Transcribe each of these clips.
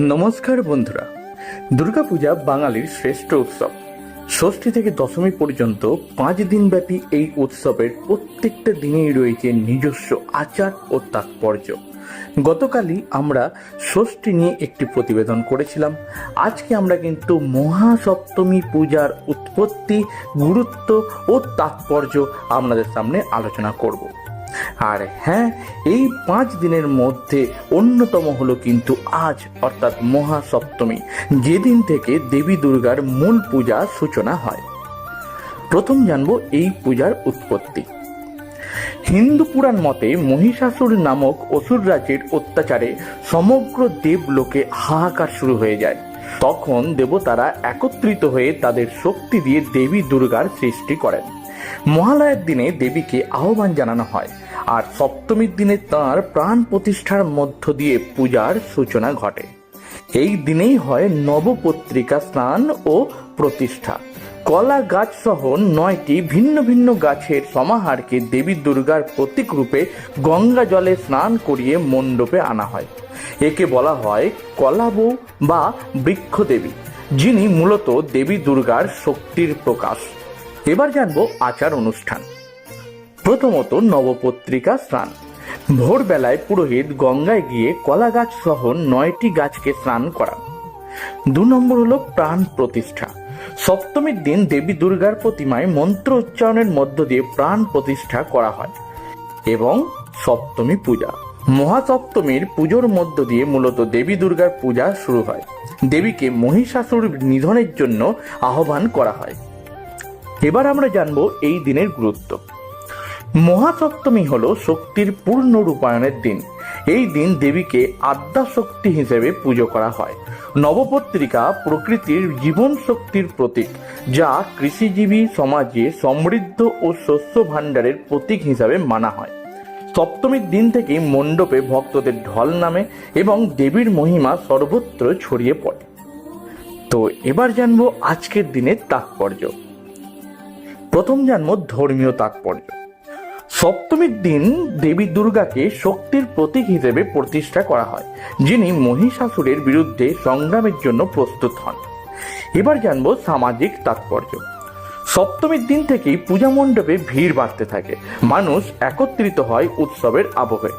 নমস্কার বন্ধুরা। দুর্গাপূজা বাঙালির শ্রেষ্ঠ উৎসব। ষষ্ঠী থেকে দশমী পর্যন্ত পাঁচ দিনব্যাপী এই উৎসবের প্রত্যেকটা দিনেই রয়েছে নিজস্ব আচার ও তাৎপর্য। গতকালই আমরা ষষ্ঠী নিয়ে একটি প্রতিবেদন করেছিলাম। আজকে আমরা কিন্তু মহাসপ্তমী পূজার উৎপত্তি, গুরুত্ব ও তাৎপর্য আপনাদের সামনে আলোচনা করব। আর হ্যাঁ এই পাঁচ দিনের মধ্যে অন্যতম হলো কিন্তু আজ, অর্থাৎ মহাসপ্তমী, যেদিন থেকে দেবী দুর্গার মূল পূজা সূচনা হয়। প্রথম জানব এই পূজার উৎপত্তি। হিন্দু পুরাণ মতে মহিষাসুর নামক অসুর রাজ্যের অত্যাচারে সমগ্র দেবলোকে হাহাকার শুরু হয়ে যায়। তখন দেবতারা একত্রিত হয়ে তাদের শক্তি দিয়ে দেবী দুর্গার সৃষ্টি করেন। মহালয়ের দিনে দেবীকে আহ্বান জানানো হয় আর সপ্তমীর দিনে তাঁর প্রাণ প্রতিষ্ঠার মধ্য দিয়ে পূজার সূচনা ঘটে। এই দিনেই হয় নবপত্রিকা স্নান ও প্রতিষ্ঠা। কলা গাছ সহ নয়টি ভিন্ন ভিন্ন গাছের সমাহারকে দেবী দুর্গার প্রতীক রূপে গঙ্গা জলে স্নান করিয়ে মণ্ডপে আনা হয়। একে বলা হয় কলাবউ বা বৃক্ষদেবী যিনি মূলত দেবী দুর্গার শক্তির প্রকাশ। এবার জানব আচার অনুষ্ঠান। প্রথমত নবপত্রিকা স্নান। ভোরবেলায় পুরোহিত গঙ্গায় গিয়ে কলা গাছ সহ নয়টি গাছকে স্নান করান। দু নম্বর হলো প্রাণ প্রতিষ্ঠা। সপ্তমীর দিন দেবী দুর্গার প্রতিমায় মন্ত্র উচ্চারণের মধ্য দিয়ে প্রাণ প্রতিষ্ঠা করা হয় এবং সপ্তমী পূজা। মহাসপ্তমীর পুজোর মধ্য দিয়ে মূলত দেবী দুর্গার পূজা শুরু হয়। দেবীকে মহিষাসুর নিধনের জন্য আহ্বান করা হয়। এবার আমরা জানব এই দিনের গুরুত্ব। মহাসপ্তমী হল শক্তির পূর্ণ রূপায়ণের দিন। এই দিন দেবীকে আদ্যা শক্তি হিসেবে পুজো করা হয়। নবপত্রিকা প্রকৃতির জীবন শক্তির প্রতীক, যা কৃষিজীবী সমাজে সমৃদ্ধ ও শস্য ভাণ্ডারের প্রতীক হিসাবে মানা হয়। সপ্তমীর দিন থেকে মণ্ডপে ভক্তদের ঢল নামে এবং দেবীর মহিমা সর্বত্র ছড়িয়ে পড়ে। তো এবার জানব আজকের দিনের তাৎপর্য। প্রথম জানব ধর্মীয় তাৎপর্য। সপ্তমীর দিন দেবী দুর্গাকে শক্তির প্রতীক হিসেবে প্রতিষ্ঠা করা হয়, যিনি মহিষাসুরের বিরুদ্ধে সংগ্রামের জন্য প্রস্তুত হন। এবার জানব সামাজিক তাৎপর্য। সপ্তমীর দিন থেকেই পূজা মণ্ডপে ভিড় বাড়তে থাকে, মানুষ একত্রিত হয় উৎসবের আবহে।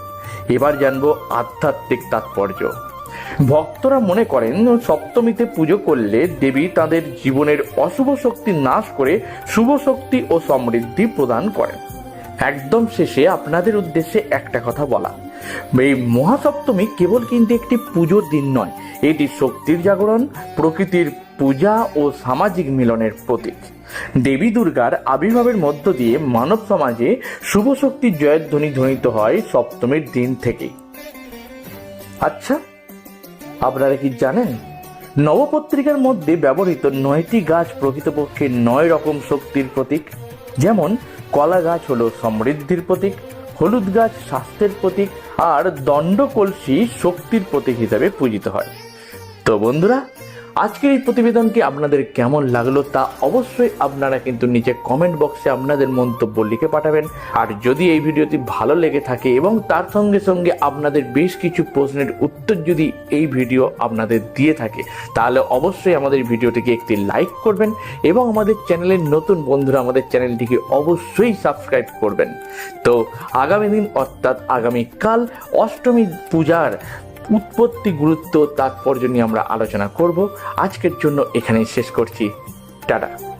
এবার জানব আধ্যাত্মিক তাৎপর্য। ভক্তরা মনে করেন সপ্তমীতে পুজো করলে দেবী তাদের জীবনের অশুভ শক্তি নাশ করে শুভ শক্তি ও সমৃদ্ধি প্রদান করেন। একদম শেষে আপনাদের উদ্দেশ্যে একটা কথা বলা। এই মহাসপ্তমী কেবল কিন্তু একটি পুজোর দিন নয়, এটি শক্তির জাগরণ, প্রকৃতির পূজা ও সামাজিক মিলনের প্রতীক। দেবী দুর্গার আবির্ভাবের মধ্য দিয়ে মানব সমাজে শুভ শক্তির জয়ের ধ্বনি ধ্বনিত হয় সপ্তমীর দিন থেকেই। আচ্ছা আপনারা কি জানেন? নবপত্রিকার মধ্যে ব্যবহৃত নয়টি গাছ প্রকৃতপক্ষে নয় রকম শক্তির প্রতীক। যেমন কলা গাছ হলো সমৃদ্ধির প্রতীক, হলুদ গাছ স্বাস্থ্যের প্রতীক, আর দণ্ড কলসি শক্তির প্রতীক হিসাবে পূজিত হয়। তো বন্ধুরা আজকের এই প্রতিবেদনটি আপনাদের কেমন লাগল তা অবশ্যই আপনারা কিন্তু নিচে কমেন্ট বক্সে আপনাদের মন্তব্য লিখে পাঠাবেন। আর যদি এই ভিডিওটি ভালো লেগে থাকে এবং তার সঙ্গে সঙ্গে আপনাদের বেশ কিছু প্রশ্নের উত্তর যদি এই ভিডিও আপনাদের দিয়ে থাকে, তাহলে অবশ্যই আমাদের ভিডিওটিকে একটি লাইক করবেন এবং আমাদের চ্যানেলের নতুন বন্ধুরা আমাদের চ্যানেলটিকে অবশ্যই সাবস্ক্রাইব করবেন। তো আগামী দিন অর্থাৎ আগামীকাল অষ্টমী পূজার উৎপত্তি গুরুত্ব তাৎপর্য নিয়ে আমরা আলোচনা করব। আজকের জন্য এখানেই শেষ করছি। টাটা।